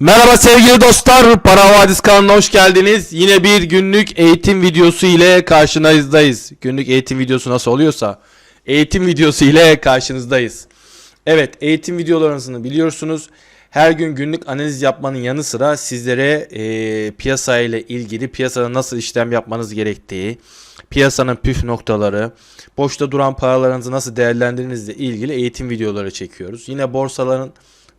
Merhaba sevgili dostlar, Para Vadis kanalına hoş geldiniz. Yine bir günlük eğitim videosu ile karşınızdayız. Günlük eğitim videosu nasıl oluyorsa, eğitim videosu ile karşınızdayız. Evet, eğitim videolarını biliyorsunuz. Her gün günlük analiz yapmanın yanı sıra sizlere e, piyasa ile ilgili piyasada nasıl işlem yapmanız gerektiği, piyasanın püf noktaları, boşta duran paralarınızı nasıl değerlendirdiğinizle ilgili eğitim videoları çekiyoruz. Yine borsaların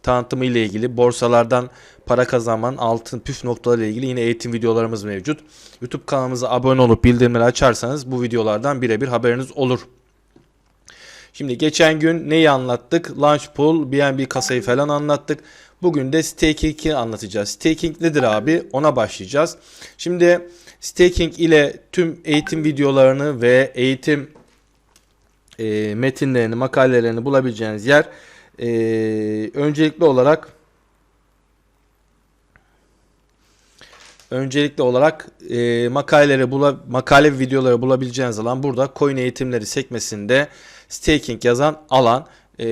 tanıtımı ile ilgili borsalardan para kazanmanın altın püf noktaları ile ilgili yine eğitim videolarımız mevcut. YouTube kanalımıza abone olup bildirimleri açarsanız bu videolardan birebir haberiniz olur. Şimdi geçen gün neyi anlattık? Launch Pool, BNB kasayı falan anlattık. Bugün de Staking'i anlatacağız. Staking nedir abi? Ona başlayacağız. Şimdi Staking ile tüm eğitim videolarını ve eğitim e, metinlerini, makalelerini bulabileceğiniz yer e, öncelikli olarak öncelikli olarak e, makaleleri bula, makale ve videoları bulabileceğiniz alan burada coin eğitimleri sekmesinde staking yazan alan. E,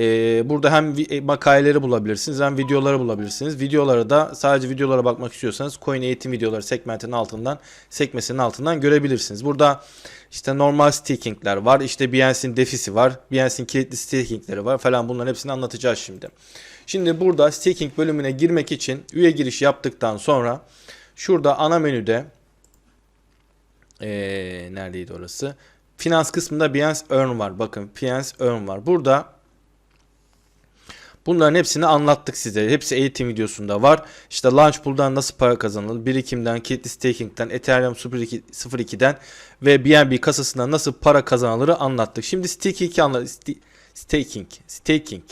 burada hem e, makaleleri bulabilirsiniz hem videoları bulabilirsiniz. Videoları da sadece videolara bakmak istiyorsanız coin eğitim videoları segmentinin altından sekmesinin altından görebilirsiniz. Burada işte normal stakingler var. işte Binance'in defisi var. Binance'in kilitli stakingleri var falan bunların hepsini anlatacağız şimdi. Şimdi burada staking bölümüne girmek için üye giriş yaptıktan sonra şurada ana menüde ee, neredeydi orası? Finans kısmında Binance Earn var. Bakın Binance Earn var. Burada Bunların hepsini anlattık size. Hepsi eğitim videosunda var. İşte Launch Pool'dan nasıl para kazanılır, birikimden, kilitli staking'den, Ethereum 02, 02'den ve BNB kasasından nasıl para kazanılırı anlattık. Şimdi staking'i anlat staking, staking.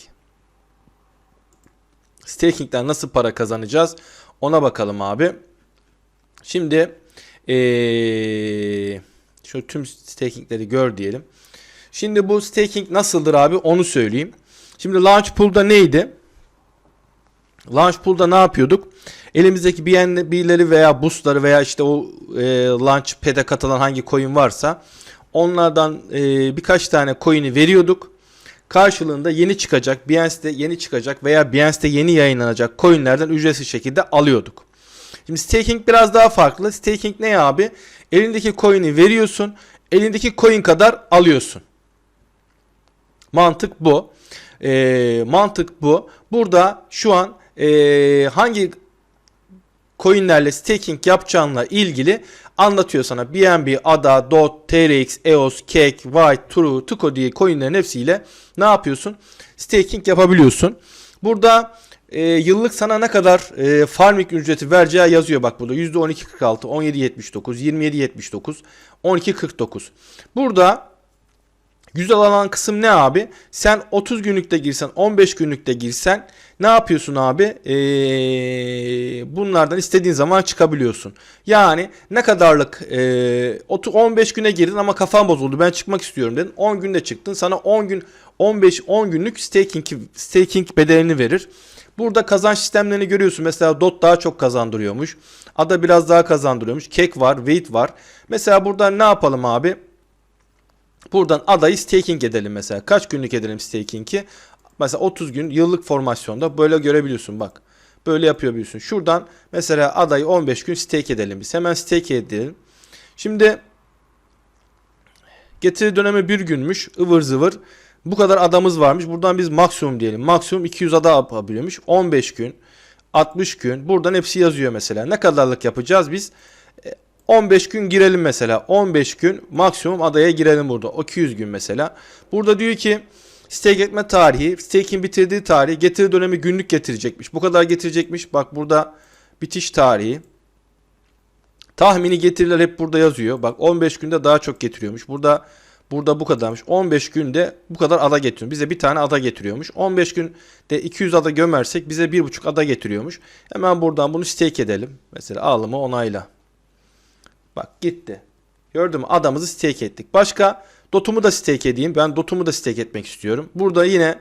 Staking'den nasıl para kazanacağız? Ona bakalım abi. Şimdi ee, şu tüm stakingleri gör diyelim. Şimdi bu staking nasıldır abi onu söyleyeyim. Şimdi Launch Pool'da neydi? Launch Pool'da ne yapıyorduk? Elimizdeki BNB'leri veya boostları veya işte o e, Launch Pad'e katılan hangi coin varsa onlardan e, birkaç tane coin'i veriyorduk. Karşılığında yeni çıkacak, Binance'de yeni çıkacak veya Binance'de yeni yayınlanacak coin'lerden ücretsiz şekilde alıyorduk. Şimdi staking biraz daha farklı. Staking ne abi? Elindeki coin'i veriyorsun, elindeki coin kadar alıyorsun. Mantık bu. Ee, mantık bu. Burada şu an ee, hangi coinlerle staking yapacağınla ilgili anlatıyor sana. BNB, ADA, DOT, TRX, EOS, Cake, White, True, Tuko diye coinlerin hepsiyle ne yapıyorsun? Staking yapabiliyorsun. Burada e, yıllık sana ne kadar e, farming ücreti vereceği yazıyor bak burada. %12.46, 17.79, 27.79, 12.49. Burada Güzel alan kısım ne abi? Sen 30 günlükte girsen, 15 günlükte girsen ne yapıyorsun abi? Ee, bunlardan istediğin zaman çıkabiliyorsun. Yani ne kadarlık ee, 15 güne girdin ama kafan bozuldu. Ben çıkmak istiyorum dedin. 10 günde çıktın. Sana 10 gün 15 10 günlük staking staking bedelini verir. Burada kazanç sistemlerini görüyorsun. Mesela DOT daha çok kazandırıyormuş. ADA biraz daha kazandırıyormuş. Kek var, Wait var. Mesela burada ne yapalım abi? Buradan adayı staking edelim mesela. Kaç günlük edelim staking'i? Mesela 30 gün yıllık formasyonda böyle görebiliyorsun bak. Böyle yapabiliyorsun. Şuradan mesela adayı 15 gün stake edelim biz. Hemen stake edelim. Şimdi getiri dönemi bir günmüş. ıvır zıvır. Bu kadar adamız varmış. Buradan biz maksimum diyelim. Maksimum 200 ada yapabiliyormuş. 15 gün. 60 gün. Buradan hepsi yazıyor mesela. Ne kadarlık yapacağız biz? 15 gün girelim mesela. 15 gün maksimum adaya girelim burada. O 200 gün mesela. Burada diyor ki stake etme tarihi, stake'in bitirdiği tarihi, getiri dönemi günlük getirecekmiş. Bu kadar getirecekmiş. Bak burada bitiş tarihi. Tahmini getiriler hep burada yazıyor. Bak 15 günde daha çok getiriyormuş. Burada burada bu kadarmış. 15 günde bu kadar ada getiriyor. Bize bir tane ada getiriyormuş. 15 günde 200 ada gömersek bize 1,5 ada getiriyormuş. Hemen buradan bunu stake edelim. Mesela alımı onayla. Bak gitti. Gördün mü? Adamızı stake ettik. Başka dotumu da stake edeyim. Ben dotumu da stake etmek istiyorum. Burada yine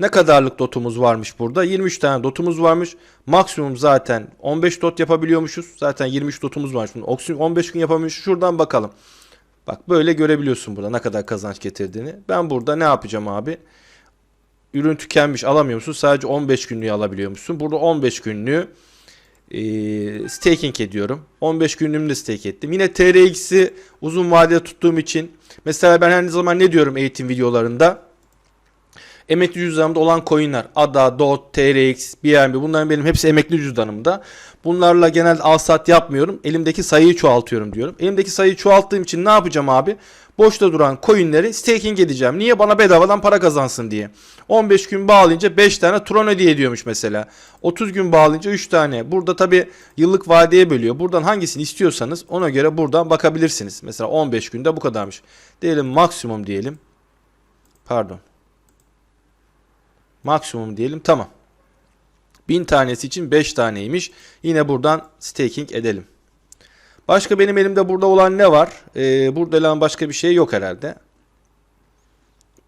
ne kadarlık dotumuz varmış burada? 23 tane dotumuz varmış. Maksimum zaten 15 dot yapabiliyormuşuz. Zaten 23 dotumuz varmış. Bunu 15 gün yapamıyoruz. Şuradan bakalım. Bak böyle görebiliyorsun burada ne kadar kazanç getirdiğini. Ben burada ne yapacağım abi? ürün tükenmiş alamıyormuşsun. Sadece 15 günlüğü alabiliyormuşsun. Burada 15 günlüğü e, staking ediyorum. 15 günlüğümü de stake ettim. Yine TRX'i uzun vadede tuttuğum için mesela ben her zaman ne diyorum eğitim videolarında? Emekli cüzdanımda olan coinler ADA, DOT, TRX, BNB bunların benim hepsi emekli cüzdanımda. Bunlarla genelde al sat yapmıyorum. Elimdeki sayıyı çoğaltıyorum diyorum. Elimdeki sayıyı çoğalttığım için ne yapacağım abi? Boşta duran coinleri staking edeceğim. Niye? Bana bedavadan para kazansın diye. 15 gün bağlayınca 5 tane Tron hediye ediyormuş mesela. 30 gün bağlayınca 3 tane. Burada tabi yıllık vadeye bölüyor. Buradan hangisini istiyorsanız ona göre buradan bakabilirsiniz. Mesela 15 günde bu kadarmış. Diyelim maksimum diyelim. Pardon. Maksimum diyelim tamam. 1000 tanesi için 5 taneymiş. Yine buradan staking edelim. Başka benim elimde burada olan ne var? Ee, burada olan başka bir şey yok herhalde.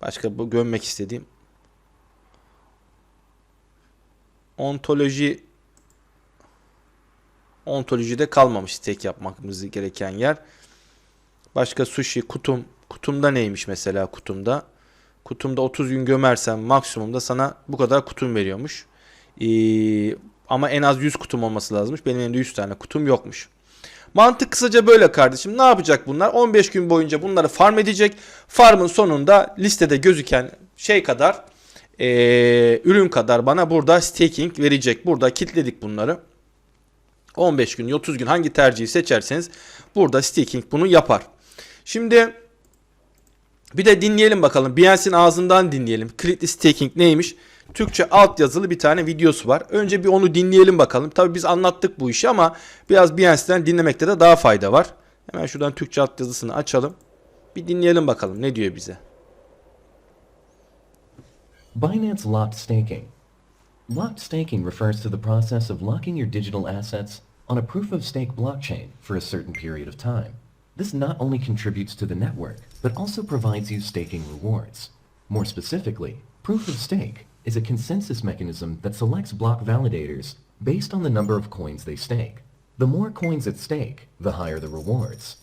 Başka bu gömmek istediğim. Ontoloji ontolojide kalmamış tek yapmamız gereken yer. Başka sushi kutum. Kutumda neymiş mesela kutumda? Kutumda 30 gün gömersen maksimumda sana bu kadar kutum veriyormuş. Ee, ama en az 100 kutum olması lazımmış. Benim elimde 100 tane kutum yokmuş. Mantık kısaca böyle kardeşim. Ne yapacak bunlar? 15 gün boyunca bunları farm edecek. Farmın sonunda listede gözüken şey kadar ee, ürün kadar bana burada staking verecek. Burada kilitledik bunları. 15 gün 30 gün hangi tercihi seçerseniz burada staking bunu yapar. Şimdi bir de dinleyelim bakalım. Binance'in ağzından dinleyelim. Kilitli staking neymiş? Türkçe altyazılı bir tane videosu var. Önce bir onu dinleyelim bakalım. Tabii biz anlattık bu işi ama biraz Binance'den dinlemekte de daha fayda var. Hemen şuradan Türkçe altyazısını açalım. Bir dinleyelim bakalım ne diyor bize. Binance Locked Staking. Locked staking refers to the process of locking your digital assets on a proof of stake blockchain for a certain period of time. This not only contributes to the network, but also provides you staking rewards. More specifically, proof of stake is a consensus mechanism that selects block validators based on the number of coins they stake. The more coins at stake, the higher the rewards.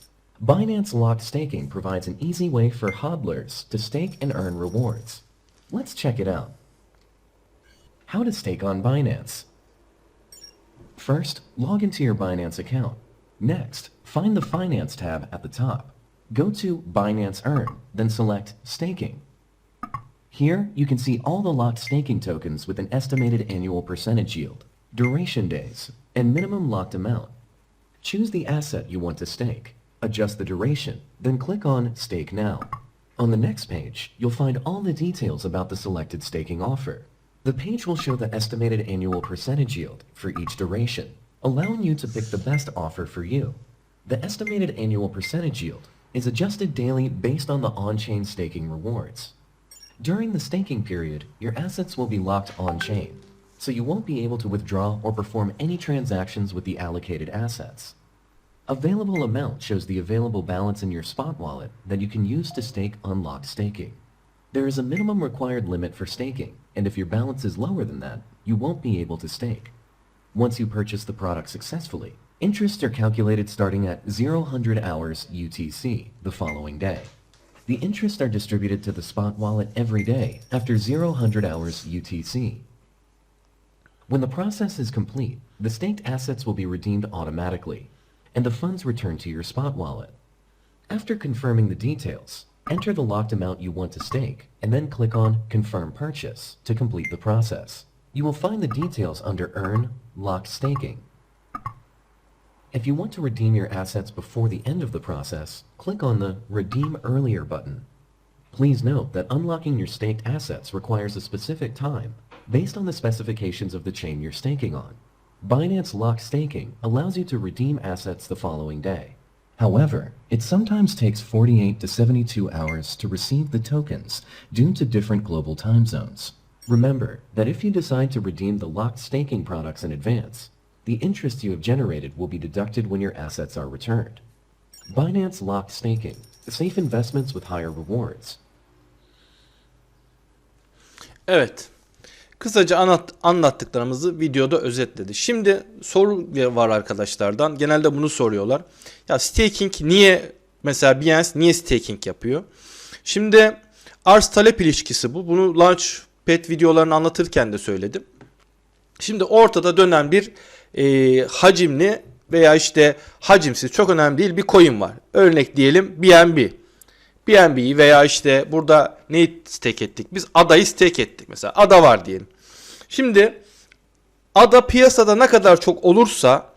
Binance Locked Staking provides an easy way for hodlers to stake and earn rewards. Let's check it out. How to stake on Binance. First, log into your Binance account. Next, find the Finance tab at the top. Go to Binance Earn, then select Staking. Here, you can see all the locked staking tokens with an estimated annual percentage yield, duration days, and minimum locked amount. Choose the asset you want to stake, adjust the duration, then click on Stake Now. On the next page, you'll find all the details about the selected staking offer. The page will show the estimated annual percentage yield for each duration, allowing you to pick the best offer for you. The estimated annual percentage yield is adjusted daily based on the on-chain staking rewards. During the staking period, your assets will be locked on-chain, so you won't be able to withdraw or perform any transactions with the allocated assets. Available amount shows the available balance in your spot wallet that you can use to stake unlocked staking. There is a minimum required limit for staking, and if your balance is lower than that, you won't be able to stake. Once you purchase the product successfully, interests are calculated starting at 0 hours UTC the following day. The interests are distributed to the spot wallet every day after 0 hours UTC. When the process is complete, the staked assets will be redeemed automatically, and the funds returned to your spot wallet. After confirming the details, enter the locked amount you want to stake, and then click on Confirm Purchase to complete the process. You will find the details under Earn Locked Staking. If you want to redeem your assets before the end of the process, click on the Redeem Earlier button. Please note that unlocking your staked assets requires a specific time based on the specifications of the chain you're staking on. Binance Lock Staking allows you to redeem assets the following day. However, it sometimes takes 48 to 72 hours to receive the tokens due to different global time zones. Remember that if you decide to redeem the locked staking products in advance, the interest you have generated will be deducted when your assets are returned. Binance Locked Staking, safe investments with higher rewards. Evet. Kısaca anlat, anlattıklarımızı videoda özetledi. Şimdi soru var arkadaşlardan. Genelde bunu soruyorlar. Ya staking niye mesela Binance niye staking yapıyor? Şimdi arz talep ilişkisi bu. Bunu launch pet videolarını anlatırken de söyledim. Şimdi ortada dönen bir e, hacimli veya işte hacimsiz çok önemli değil bir coin var. Örnek diyelim BNB. BNB'yi veya işte burada neyi stake ettik? Biz adayı stake ettik mesela. Ada var diyelim. Şimdi ada piyasada ne kadar çok olursa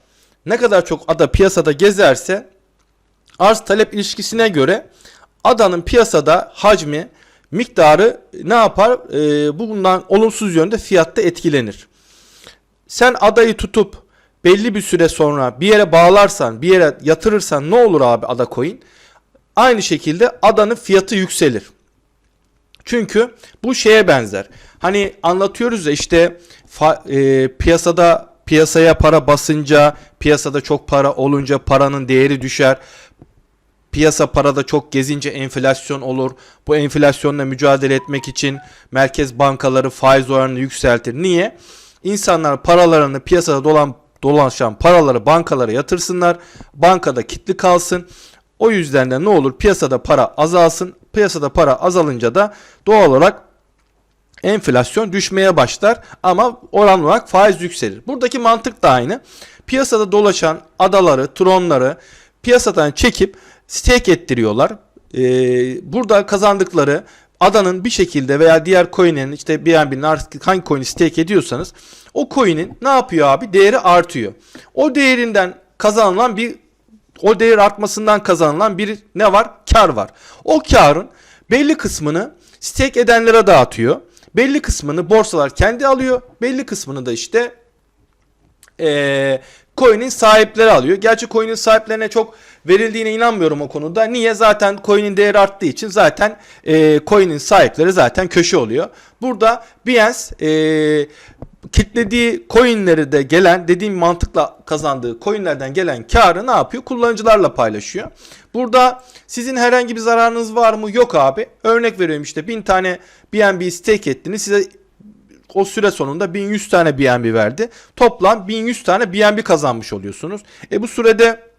ne kadar çok ada piyasada gezerse arz talep ilişkisine göre adanın piyasada hacmi miktarı ne yapar? Bu bundan olumsuz yönde fiyatta etkilenir. Sen adayı tutup belli bir süre sonra bir yere bağlarsan, bir yere yatırırsan ne olur abi ada coin? Aynı şekilde adanın fiyatı yükselir. Çünkü bu şeye benzer. Hani anlatıyoruz ya işte fa- e, piyasada piyasaya para basınca, piyasada çok para olunca paranın değeri düşer. Piyasa parada çok gezince enflasyon olur. Bu enflasyonla mücadele etmek için merkez bankaları faiz oranını yükseltir. Niye? İnsanlar paralarını piyasada dolan dolaşan paraları bankalara yatırsınlar. Bankada kilitli kalsın. O yüzden de ne olur? Piyasada para azalsın. Piyasada para azalınca da doğal olarak enflasyon düşmeye başlar ama oran olarak faiz yükselir. Buradaki mantık da aynı. Piyasada dolaşan adaları, tronları piyasadan çekip stake ettiriyorlar. Ee, burada kazandıkları adanın bir şekilde veya diğer coin'in işte BNB'nin artık hangi coin'i stake ediyorsanız o coin'in ne yapıyor abi? Değeri artıyor. O değerinden kazanılan bir o değer artmasından kazanılan bir ne var? Kar var. O karın belli kısmını stake edenlere dağıtıyor. Belli kısmını borsalar kendi alıyor. Belli kısmını da işte eee coin'in sahipleri alıyor. Gerçi coin'in sahiplerine çok verildiğine inanmıyorum o konuda. Niye? Zaten coin'in değeri arttığı için zaten eee coin'in sahipleri zaten köşe oluyor. Burada Binance eee kitlediği coinleri de gelen dediğim mantıkla kazandığı coinlerden gelen karı ne yapıyor? Kullanıcılarla paylaşıyor. Burada sizin herhangi bir zararınız var mı? Yok abi. Örnek veriyorum işte 1000 tane BNB stake ettiniz. Size o süre sonunda 1100 tane BNB verdi. Toplam 1100 tane BNB kazanmış oluyorsunuz. E bu sürede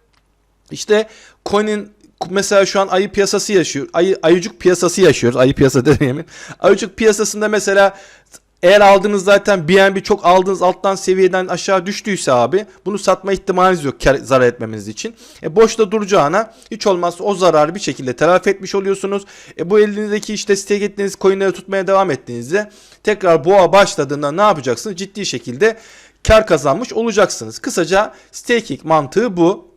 işte coin'in mesela şu an ayı piyasası yaşıyor. Ayı, ayıcık piyasası yaşıyoruz. Ayı piyasa demeyelim. Ayıcık piyasasında mesela eğer aldığınız zaten BNB çok aldığınız alttan seviyeden aşağı düştüyse abi bunu satma ihtimaliniz yok kar, zarar etmemeniz için. E boşta duracağına hiç olmazsa o zararı bir şekilde telafi etmiş oluyorsunuz. E bu elinizdeki işte stake ettiğiniz coinleri tutmaya devam ettiğinizde tekrar boğa başladığında ne yapacaksınız? Ciddi şekilde kar kazanmış olacaksınız. Kısaca staking mantığı bu.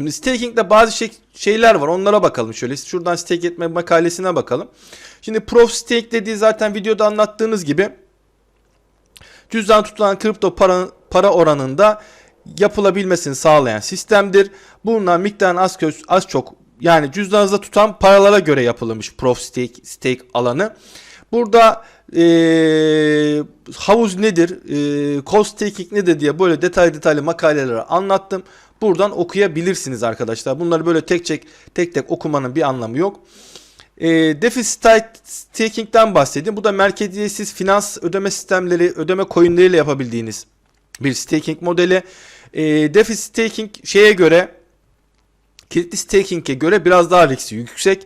Şimdi staking'de bazı şey, şeyler var. Onlara bakalım şöyle. Şuradan stake etme makalesine bakalım. Şimdi proof stake dediği zaten videoda anlattığınız gibi cüzdan tutulan kripto para, para oranında yapılabilmesini sağlayan sistemdir. Bunlar miktarın az, köz, az çok yani cüzdanınızda tutan paralara göre yapılmış proof stake, stake alanı. Burada eee havuz nedir, eee cost staking nedir diye böyle detaylı detaylı makaleleri anlattım. Buradan okuyabilirsiniz arkadaşlar. Bunları böyle tek tek tek tek okumanın bir anlamı yok. E, DeFi staking'den bahsedeyim. Bu da merkeziyetsiz finans ödeme sistemleri, ödeme coinleriyle yapabildiğiniz bir staking modeli. E, DeFi staking şeye göre kilitli staking'e göre biraz daha riski yüksek.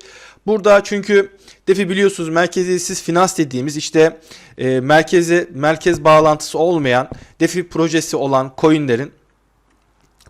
Burada çünkü DeFi biliyorsunuz merkeziyetsiz finans dediğimiz işte e, merkeze merkez bağlantısı olmayan DeFi projesi olan coinlerin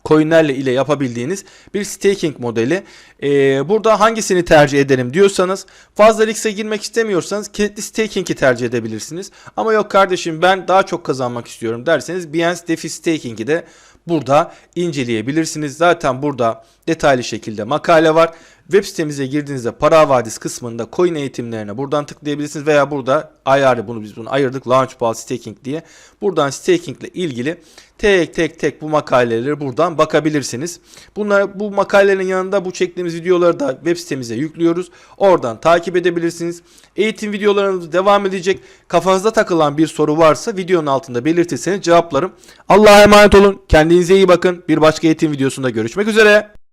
coinlerle ile yapabildiğiniz bir staking modeli. Ee, burada hangisini tercih ederim diyorsanız fazla riske girmek istemiyorsanız kilitli staking'i tercih edebilirsiniz. Ama yok kardeşim ben daha çok kazanmak istiyorum derseniz Binance DeFi Staking'i de burada inceleyebilirsiniz. Zaten burada detaylı şekilde makale var. Web sitemize girdiğinizde para havadis kısmında coin eğitimlerine buradan tıklayabilirsiniz veya burada ayarı bunu biz bunu ayırdık Launchpad Staking diye. Buradan staking ile ilgili tek tek tek bu makaleleri buradan bakabilirsiniz. Bunlar bu makalelerin yanında bu çektiğimiz videoları da web sitemize yüklüyoruz. Oradan takip edebilirsiniz. Eğitim videolarımız devam edecek. Kafanızda takılan bir soru varsa videonun altında belirtirseniz cevaplarım. Allah'a emanet olun. Kendinize iyi bakın. Bir başka eğitim videosunda görüşmek üzere.